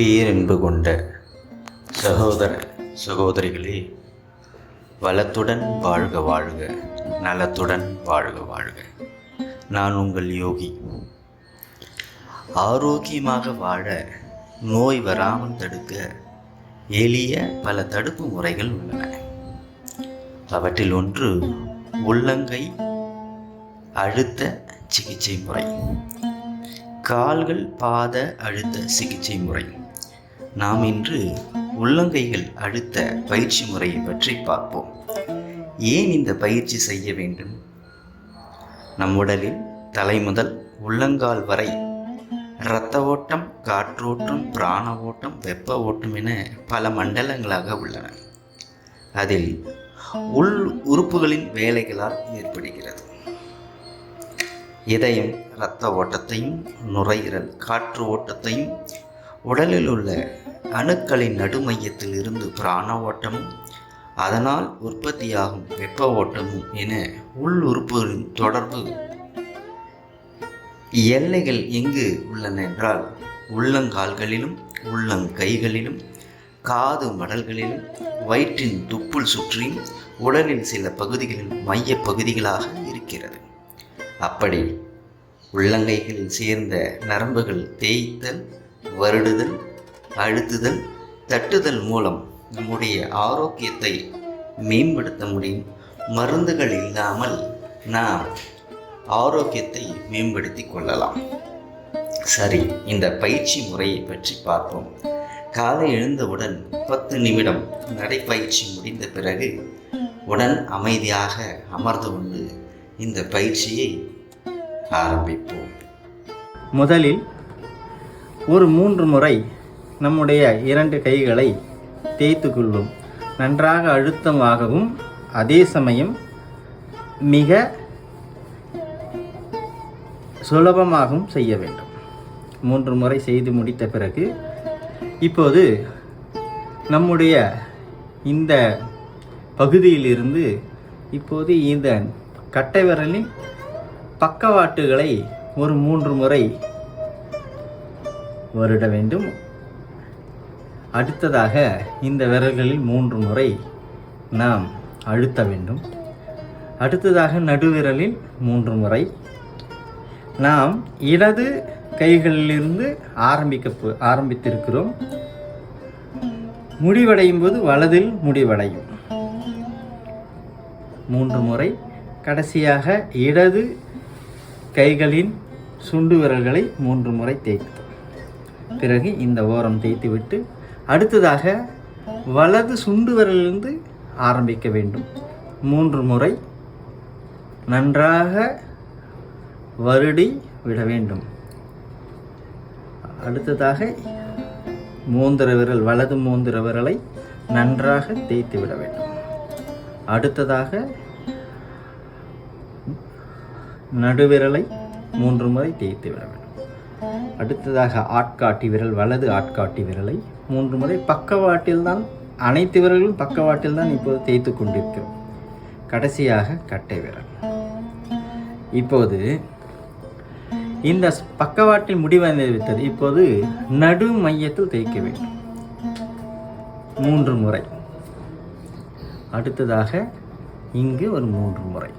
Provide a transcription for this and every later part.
பேரன்பு கொண்ட சகோதர சகோதரிகளே வளத்துடன் வாழ்க வாழ்க நலத்துடன் வாழ்க வாழ்க. நான் உங்கள் யோகி. ஆரோக்கியமாக வாழ நோய் வராமல் தடுக்க எளிய பல தடுப்பு முறைகள் உள்ளன. அவற்றில் ஒன்று உள்ளங்கை அழுத்த சிகிச்சை முறை. கால்கள் பாத அழுத்த சிகிச்சை முறை. நாம் இன்று உள்ளங்கைகள் அழுத்த பயிற்சி முறையை பற்றி பார்ப்போம். ஏன் இந்த பயிற்சி செய்ய வேண்டும்? நம் உடலில் தலை முதல் உள்ளங்கால் வரை இரத்த ஓட்டம் காற்றோட்டம் பிராண ஓட்டம் வெப்ப ஓட்டம் என பல மண்டலங்களாக உள்ளன. அதில் உள் உறுப்புகளின் வேலைகளால் ஏற்படுகிறது. இதயம் இரத்த ஓட்டத்தையும் நுரையீரல் காற்று ஓட்டத்தையும் உடலில் உள்ள அணுக்களின் நடுமையத்தில் இருந்து பிராண ஓட்டமும் அதனால் உற்பத்தியாகும் வெப்ப ஓட்டமும் என உள் உறுப்புகளின் தொடர்பு. எல்லைகள் எங்கு உள்ளன என்றால் உள்ளங்கால்களிலும் உள்ளங்கைகளிலும் காது மடல்களிலும் வயிற்றின் துப்புள் சுற்றியும் உடலின் சில பகுதிகளில் மைய பகுதிகளாக இருக்கிறது. அப்படி உள்ளங்கைகளில் சேர்ந்த நரம்புகள் தேய்த்தல் வருடுதல் அழுத்துதல் தட்டுதல் மூலம் நம்முடைய ஆரோக்கியத்தை மேம்படுத்த முடியும். மருந்துகள் இல்லாமல் நாம் ஆரோக்கியத்தை மேம்படுத்தி கொள்ளலாம். சரி இந்த பயிற்சி முறையை பற்றி பார்ப்போம். காலை எழுந்தவுடன் பத்து நிமிடம் நடைப்பயிற்சி முடிந்த பிறகு உடன் அமைதியாக அமர்ந்து கொண்டு இந்த பயிற்சியை ஆரம்பிப்போம். முதலில் ஒரு மூன்று முறை நம்முடைய இரண்டு கைகளை தேய்த்து கொள்ளும் நன்றாக அழுத்தமாகவும் அதே சமயம் மிக சுலபமாகவும் செய்ய வேண்டும். மூன்று முறை செய்து முடித்த பிறகு இப்போது நம்முடைய இந்த பகுதியிலிருந்து இப்போது இந்த கட்டை விரலின் பக்கவாட்டுகளை ஒரு மூன்று முறை வருட வேண்டும். அடுத்ததாக இந்த விரல்களில் மூன்று முறை நாம் அழுத்த வேண்டும். அடுத்ததாக நடுவிரலில் மூன்று முறை நாம் இடது கைகளிலிருந்து ஆரம்பிக்க ஆரம்பித்திருக்கிறோம். முடிவடையும் போது வலதில் முடிவடையும். மூன்று முறை கடைசியாக இடது கைகளின் சுண்டு விரல்களை மூன்று முறை தேய்க்கும் பிறகு இந்த ஓரம் தேய்த்துவிட்டு அடுத்ததாக வலது சுண்டு விரலிலிருந்து ஆரம்பிக்க வேண்டும். மூன்று முறை நன்றாக வருடி விட வேண்டும். அடுத்ததாக மூந்திர விரல் வலது மூந்திர விரலை நன்றாக தேய்த்து விட வேண்டும். அடுத்ததாக நடுவிரலை மூன்று முறை தேய்த்து விட வேண்டும். அடுத்ததாக ஆட்காட்டி விரல் வலது ஆட்காட்டி விரலை. மூன்று முறை பக்கவாட்டில் தான் அனைத்து விரல்களும் பக்கவாட்டில் தான் இப்போது தேய்த்து கொண்டிருக்கிறோம். கடைசியாக கட்டை விரல். இப்போது இந்த பக்கவாட்டில் முடிவடைந்து விட்டது இப்போது நடு மையத்தில் தேய்க்க வேண்டும். மூன்று முறை. அடுத்ததாக இங்கு ஒரு மூன்று முறை.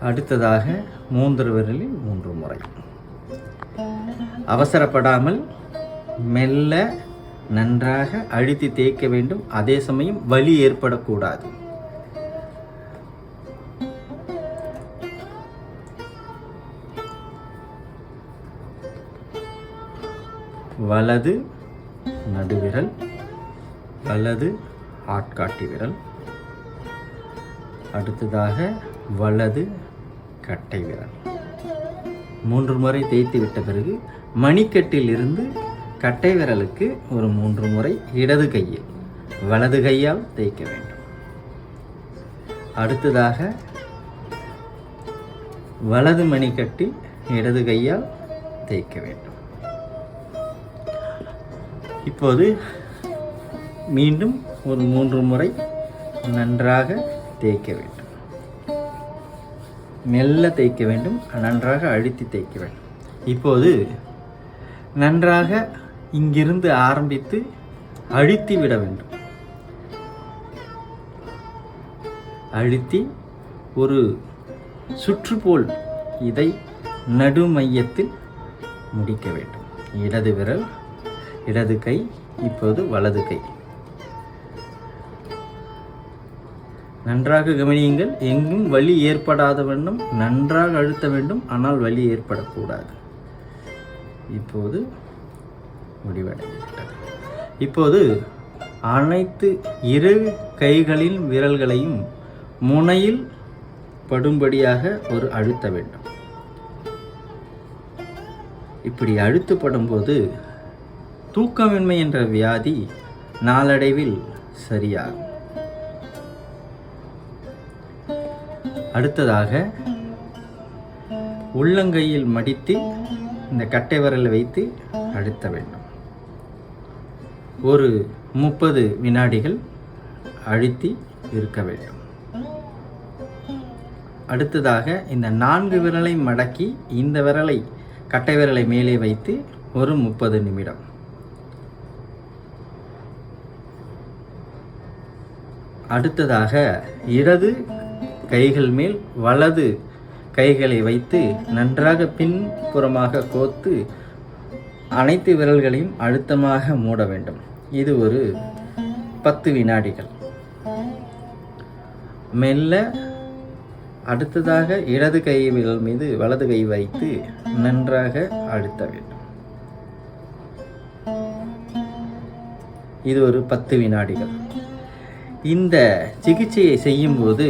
அடுத்ததாக மூன்று விரலில் மூன்று முறை. அவசரப்படாமல் மெல்ல நன்றாக அழுத்தி தேய்க்க வேண்டும். அதே சமயம் வலி ஏற்படக்கூடாது. வலது நடுவிரல் வலது ஆட்காட்டி விரல். அடுத்ததாக வலது கட்டை விரல் மூன்று முறை தேய்த்து விட்ட பிறகு மணிக்கட்டில் இருந்து கட்டை விரலுக்கு ஒரு மூன்று முறை இடது கையில் வலது கையால் தேய்க்க வேண்டும். அடுத்ததாக வலது மணிக்கட்டில் இடது கையால் தேய்க்க வேண்டும். இப்போது மீண்டும் ஒரு மூன்று முறை நன்றாக தேய்க்க வேண்டும். மெல்ல தேய்க்க வேண்டும் நன்றாக அழுத்தி தேய்க்க வேண்டும். இப்போது நன்றாக இங்கிருந்து ஆரம்பித்து அழுத்தி விட வேண்டும். அழுத்தி ஒரு சுற்றுப்போல் இதை நடுமையத்தில் முடிக்க வேண்டும். இடது விரல் இடது கை இப்போது வலது கை. நன்றாக கவனியுங்கள் எங்கும் வலி ஏற்படாத வண்ணம் நன்றாக அழுத்த வேண்டும் ஆனால் வலி ஏற்படக்கூடாது. இப்போது முடிவடைந்துவிட்டது. இப்போது அனைத்து இரு கைகளின் விரல்களையும் முனையில் படும்படியாக ஒரு அழுத்த வேண்டும். இப்படி அழுத்தப்படும் போது தூக்கமின்மை என்ற வியாதி நாளடைவில் சரியாகும். அடுத்ததாக உள்ளங்கையில் மடித்து இந்த கட்டை விரலை வைத்து அழுத்த வேண்டும். ஒரு முப்பது வினாடிகள் அழுத்தி இருக்க வேண்டும். அடுத்ததாக இந்த நான்கு விரலை மடக்கி இந்த விரலை கட்டை விரலை மேலே வைத்து ஒரு முப்பது நிமிடம். அடுத்ததாக இடது கைகள் மேல் வலது கைகளை வைத்து நன்றாக பின்புறமாக கோத்து அனைத்து விரல்களையும் அழுத்தமாக மூட வேண்டும். இது ஒரு பத்து வினாடிகள். மெல்ல அடுத்ததாக இடது கை விரல் மீது வலது கை வைத்து நன்றாக அழுத்த வேண்டும். இது ஒரு பத்து வினாடிகள். இந்த சிகிச்சையை செய்யும்போது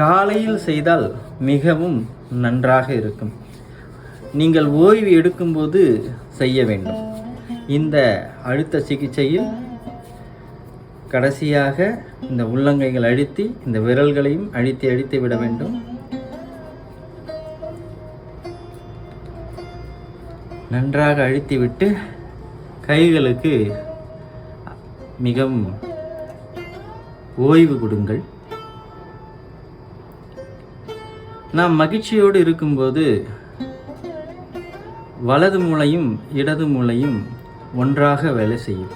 காலையில் செய்தால் மிகவும் நன்றாக இருக்கும். நீங்கள் ஓய்வு எடுக்கும்போது செய்ய வேண்டும். இந்த அழுத்த சிகிச்சையில் கடைசியாக இந்த உள்ளங்கைகள் அழுத்தி இந்த விரல்களையும் அழுத்தி அழுத்தி விட வேண்டும். நன்றாக அழுத்திவிட்டு கைகளுக்கு மிகவும் ஓய்வு கொடுங்கள். நாம் மகிழ்ச்சியோடு இருக்கும்போது வலது மூளையும் இடது மூளையும் ஒன்றாக வேலை செய்யும்.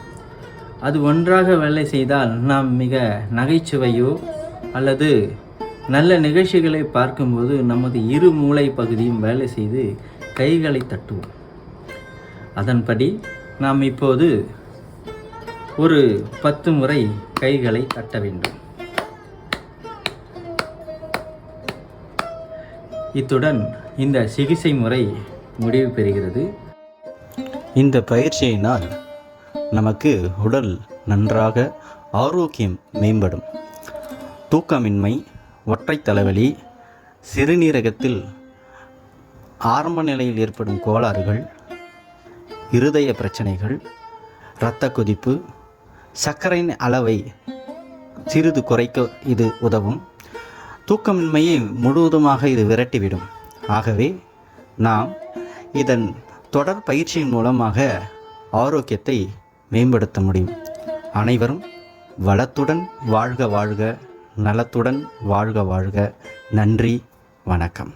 அது ஒன்றாக வேலை செய்தால் நாம் மிக நகைச்சுவையோ அல்லது நல்ல நிகழ்ச்சிகளை பார்க்கும்போது நமது இரு மூளை பகுதியும் வேலை செய்து கைகளை தட்டுவோம். அதன்படி நாம் இப்போது ஒரு பத்து முறை கைகளை தட்ட வேண்டும். இத்துடன் இந்த சிகிச்சை முறை முடிவு பெறுகிறது. இந்த பயிற்சியினால் நமக்கு உடல் நன்றாக ஆரோக்கியம் மேம்படும். தூக்கமின்மை ஒற்றை தலைவலி சிறுநீரகத்தில் ஆரம்ப நிலையில் ஏற்படும் கோளாறுகள் இருதய பிரச்சனைகள் இரத்த கொதிப்பு சர்க்கரையின் அளவை சிறிது குறைக்க இது உதவும். தூக்கமின்மையை முழுவதுமாக இது விரட்டிவிடும். ஆகவே நாம் இதன் தொடர் பயிற்சியின் மூலமாக ஆரோக்கியத்தை மேம்படுத்த முடியும். அனைவரும் வளத்துடன் வாழ்க வாழ்க நலத்துடன் வாழ்க வாழ்க. நன்றி வணக்கம்.